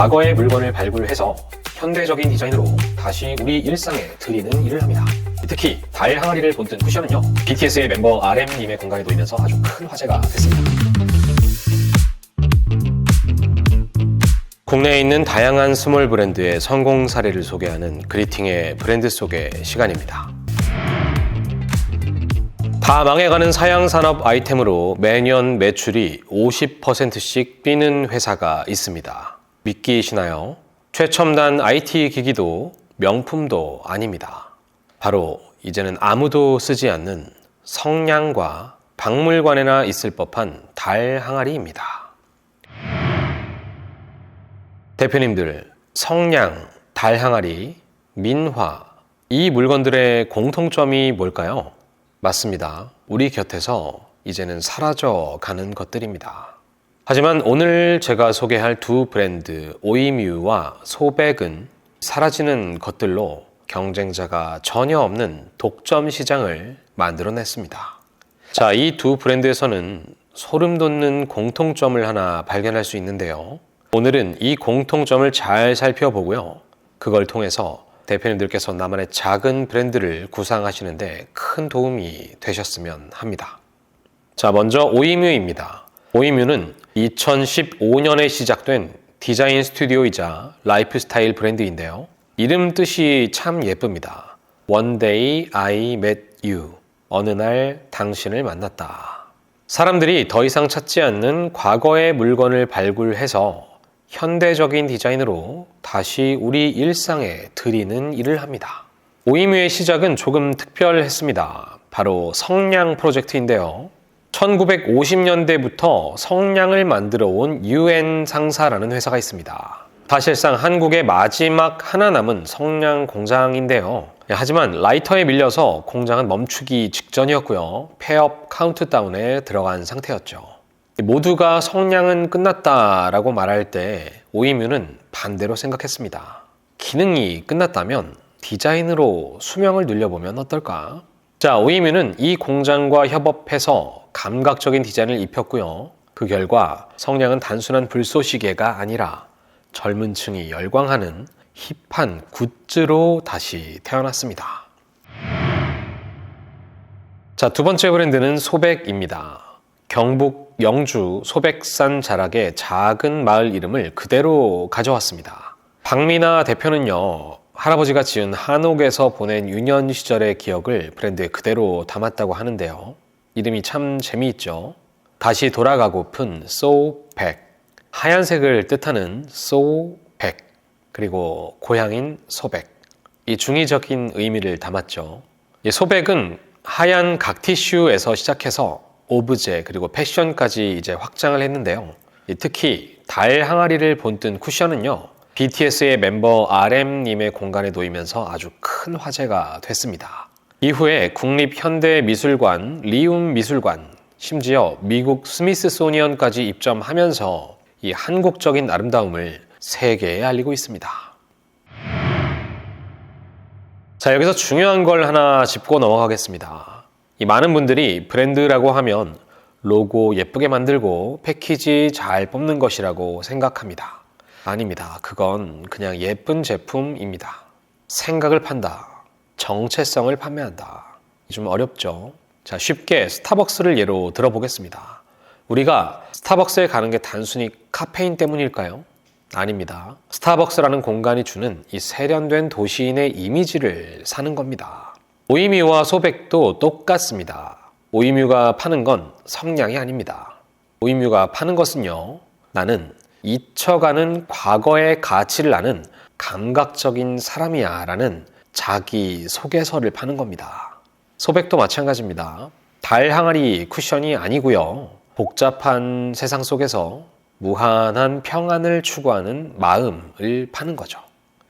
과거의 물건을 발굴해서 현대적인 디자인으로 다시 우리 일상에 드리는 일을 합니다. 특히 달 항아리를 본뜬 쿠션은요, BTS의 멤버 RM님의 공간에 놓이면서 아주 큰 화제가 됐습니다. 국내에 있는 다양한 스몰 브랜드의 성공 사례를 소개하는 그리팅의 브랜드 소개 시간입니다. 다 망해가는 사양 산업 아이템으로 매년 매출이 50%씩 뛰는 회사가 있습니다. 믿기시나요? 최첨단 IT 기기도 명품도 아닙니다. 바로 이제는 아무도 쓰지 않는 성냥과 박물관에나 있을 법한 달 항아리입니다. 대표님들, 성냥, 달 항아리, 민화, 이 물건들의 공통점이 뭘까요? 맞습니다. 우리 곁에서 이제는 사라져 가는 것들입니다. 하지만 오늘 제가 소개할 두 브랜드 오이뮤와 소백은 사라지는 것들로 경쟁자가 전혀 없는 독점 시장을 만들어냈습니다. 자, 이 두 브랜드에서는 소름 돋는 공통점을 하나 발견할 수 있는데요. 오늘은 이 공통점을 잘 살펴보고요. 그걸 통해서 대표님들께서 나만의 작은 브랜드를 구상하시는데 큰 도움이 되셨으면 합니다. 자, 먼저 오이뮤입니다. 오이뮤는 2015년에 시작된 디자인 스튜디오이자 라이프스타일 브랜드인데요. 이름 뜻이 참 예쁩니다. One day I met you. 어느 날 당신을 만났다. 사람들이 더 이상 찾지 않는 과거의 물건을 발굴해서 현대적인 디자인으로 다시 우리 일상에 드리는 일을 합니다. 오이뮤의 시작은 조금 특별했습니다. 바로 성냥 프로젝트인데요. 1950년대부터 성냥을 만들어 온 UN 상사라는 회사가 있습니다. 사실상 한국의 마지막 하나 남은 성냥 공장인데요. 하지만 라이터에 밀려서 공장은 멈추기 직전이었고요. 폐업 카운트다운에 들어간 상태였죠. 모두가 성냥은 끝났다라고 말할 때 오이뮤는 반대로 생각했습니다. 기능이 끝났다면 디자인으로 수명을 늘려보면 어떨까? 자, 오이뮤는 이 공장과 협업해서 감각적인 디자인을 입혔고요. 그 결과 성냥은 단순한 불쏘시개가 아니라 젊은 층이 열광하는 힙한 굿즈로 다시 태어났습니다. 자, 두 번째 브랜드는 소백입니다. 경북 영주 소백산 자락의 작은 마을 이름을 그대로 가져왔습니다. 박미나 대표는요, 할아버지가 지은 한옥에서 보낸 유년 시절의 기억을 브랜드에 그대로 담았다고 하는데요. 이름이 참 재미있죠. 다시 돌아가고픈 so back. 하얀색을 뜻하는 so back. 그리고 고향인 소백. 이 중의적인 의미를 담았죠. 이 소백은 하얀 각티슈에서 시작해서 오브제 그리고 패션까지 이제 확장을 했는데요. 특히 달 항아리를 본뜬 쿠션은요. BTS의 멤버 RM님의 공간에 놓이면서 아주 큰 화제가 됐습니다. 이후에 국립현대미술관, 리움미술관, 심지어 미국 스미스소니언까지 입점하면서 이 한국적인 아름다움을 세계에 알리고 있습니다. 자, 여기서 중요한 걸 하나 짚고 넘어가겠습니다. 이 많은 분들이 브랜드라고 하면 로고 예쁘게 만들고 패키지 잘 뽑는 것이라고 생각합니다. 아닙니다. 그건 그냥 예쁜 제품입니다. 생각을 판다. 정체성을 판매한다. 좀 어렵죠? 자, 쉽게 스타벅스를 예로 들어보겠습니다. 우리가 스타벅스에 가는 게 단순히 카페인 때문일까요? 아닙니다. 스타벅스라는 공간이 주는 이 세련된 도시인의 이미지를 사는 겁니다. 오이뮤와 소백도 똑같습니다. 오이뮤가 파는 건 성냥이 아닙니다. 오이뮤가 파는 것은요, 나는 잊혀가는 과거의 가치를 아는 감각적인 사람이야 라는 자기 소개서를 파는 겁니다. 소백도 마찬가지입니다. 달 항아리 쿠션이 아니고요. 복잡한 세상 속에서 무한한 평안을 추구하는 마음을 파는 거죠.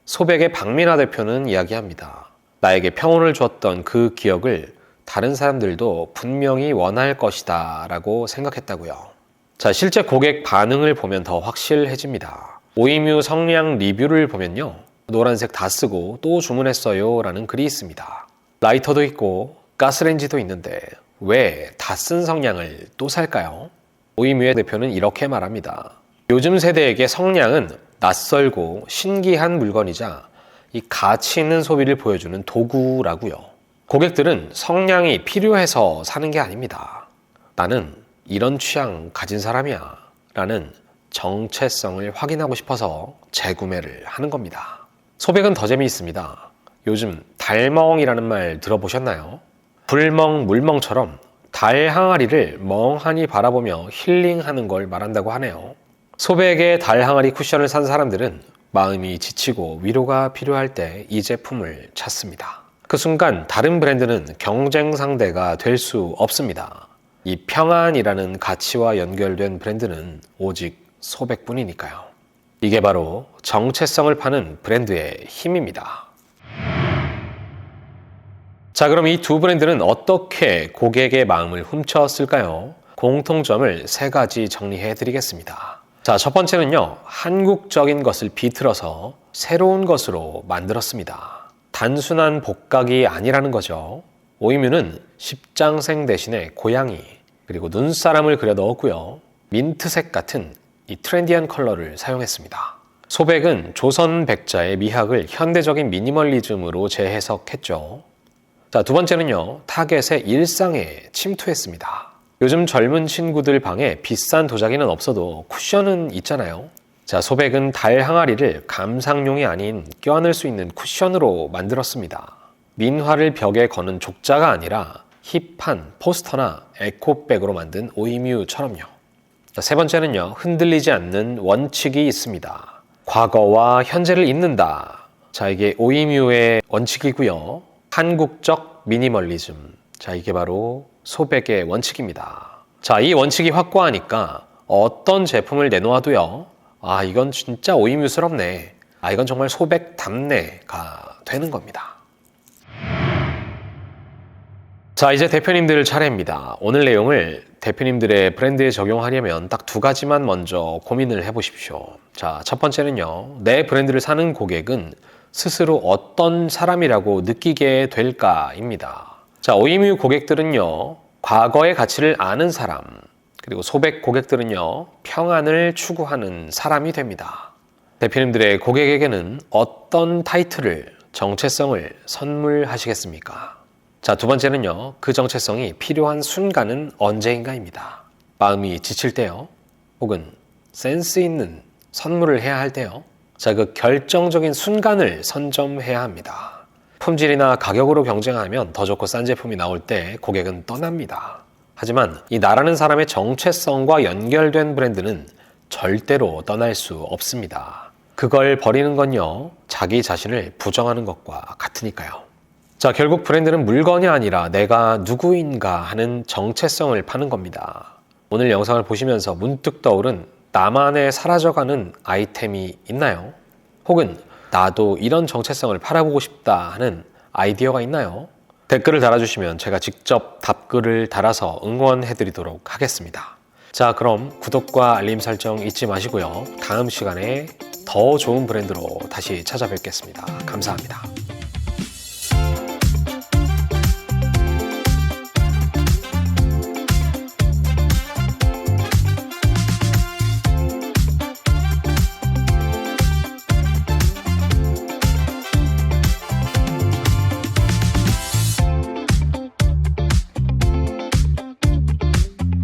소백의 박민아 대표는 이야기합니다. 나에게 평온을 줬던 그 기억을 다른 사람들도 분명히 원할 것이다 라고 생각했다고요. 자, 실제 고객 반응을 보면 더 확실해집니다. 오이뮤 성냥 리뷰를 보면요. 노란색 다 쓰고 또 주문했어요 라는 글이 있습니다. 라이터도 있고 가스레인지도 있는데 왜 다 쓴 성냥을 또 살까요? 오이뮤의 대표는 이렇게 말합니다. 요즘 세대에게 성냥은 낯설고 신기한 물건이자 이 가치 있는 소비를 보여주는 도구라고요. 고객들은 성량이 필요해서 사는 게 아닙니다. 나는 이런 취향 가진 사람이야. 라는 정체성을 확인하고 싶어서 재구매를 하는 겁니다. 소백은 더 재미있습니다. 요즘 달멍이라는 말 들어보셨나요? 불멍, 물멍처럼 달 항아리를 멍하니 바라보며 힐링하는 걸 말한다고 하네요. 소백의 달 항아리 쿠션을 산 사람들은 마음이 지치고 위로가 필요할 때 이 제품을 찾습니다. 그 순간 다른 브랜드는 경쟁 상대가 될 수 없습니다. 이 평안이라는 가치와 연결된 브랜드는 오직 소백뿐이니까요. 이게 바로 정체성을 파는 브랜드의 힘입니다. 자, 그럼 이 두 브랜드는 어떻게 고객의 마음을 훔쳤을까요? 공통점을 세 가지 정리해 드리겠습니다. 자, 첫 번째는요, 한국적인 것을 비틀어서 새로운 것으로 만들었습니다. 단순한 복각이 아니라는 거죠. 오이뮤는 십장생 대신에 고양이, 그리고 눈사람을 그려 넣었고요. 민트색 같은 이 트렌디한 컬러를 사용했습니다. 소백은 조선 백자의 미학을 현대적인 미니멀리즘으로 재해석했죠. 자, 두 번째는요, 타겟의 일상에 침투했습니다. 요즘 젊은 친구들 방에 비싼 도자기는 없어도 쿠션은 있잖아요. 자, 소백은 달 항아리를 감상용이 아닌 껴안을 수 있는 쿠션으로 만들었습니다. 민화를 벽에 거는 족자가 아니라 힙한 포스터나 에코백으로 만든 오이뮤처럼요. 자, 세 번째는요, 흔들리지 않는 원칙이 있습니다. 과거와 현재를 잇는다. 자, 이게 오이뮤의 원칙이고요. 한국적 미니멀리즘. 자, 이게 바로 소백의 원칙입니다. 자, 이 원칙이 확고하니까 어떤 제품을 내놓아도요. 아, 이건 진짜 오이뮤스럽네. 아, 이건 정말 소백 답네가 되는 겁니다. 자, 이제 대표님들 차례입니다. 오늘 내용을 대표님들의 브랜드에 적용하려면 딱 두 가지만 먼저 고민을 해보십시오. 자, 첫 번째는요. 내 브랜드를 사는 고객은 스스로 어떤 사람이라고 느끼게 될까입니다. 자, 오이뮤 고객들은요. 과거의 가치를 아는 사람, 그리고 소백 고객들은요. 평안을 추구하는 사람이 됩니다. 대표님들의 고객에게는 어떤 타이틀을, 정체성을 선물하시겠습니까? 자, 두 번째는요. 그 정체성이 필요한 순간은 언제인가입니다. 마음이 지칠 때요. 혹은 센스 있는 선물을 해야 할 때요. 자, 그 결정적인 순간을 선점해야 합니다. 품질이나 가격으로 경쟁하면 더 좋고 싼 제품이 나올 때 고객은 떠납니다. 하지만 이 나라는 사람의 정체성과 연결된 브랜드는 절대로 떠날 수 없습니다. 그걸 버리는 건요, 자기 자신을 부정하는 것과 같으니까요. 자, 결국 브랜드는 물건이 아니라 내가 누구인가 하는 정체성을 파는 겁니다. 오늘 영상을 보시면서 문득 떠오른 나만의 사라져가는 아이템이 있나요? 혹은 나도 이런 정체성을 팔아보고 싶다 하는 아이디어가 있나요? 댓글을 달아주시면 제가 직접 답글을 달아서 응원해드리도록 하겠습니다. 자, 그럼 구독과 알림 설정 잊지 마시고요. 다음 시간에 더 좋은 브랜드로 다시 찾아뵙겠습니다. 감사합니다.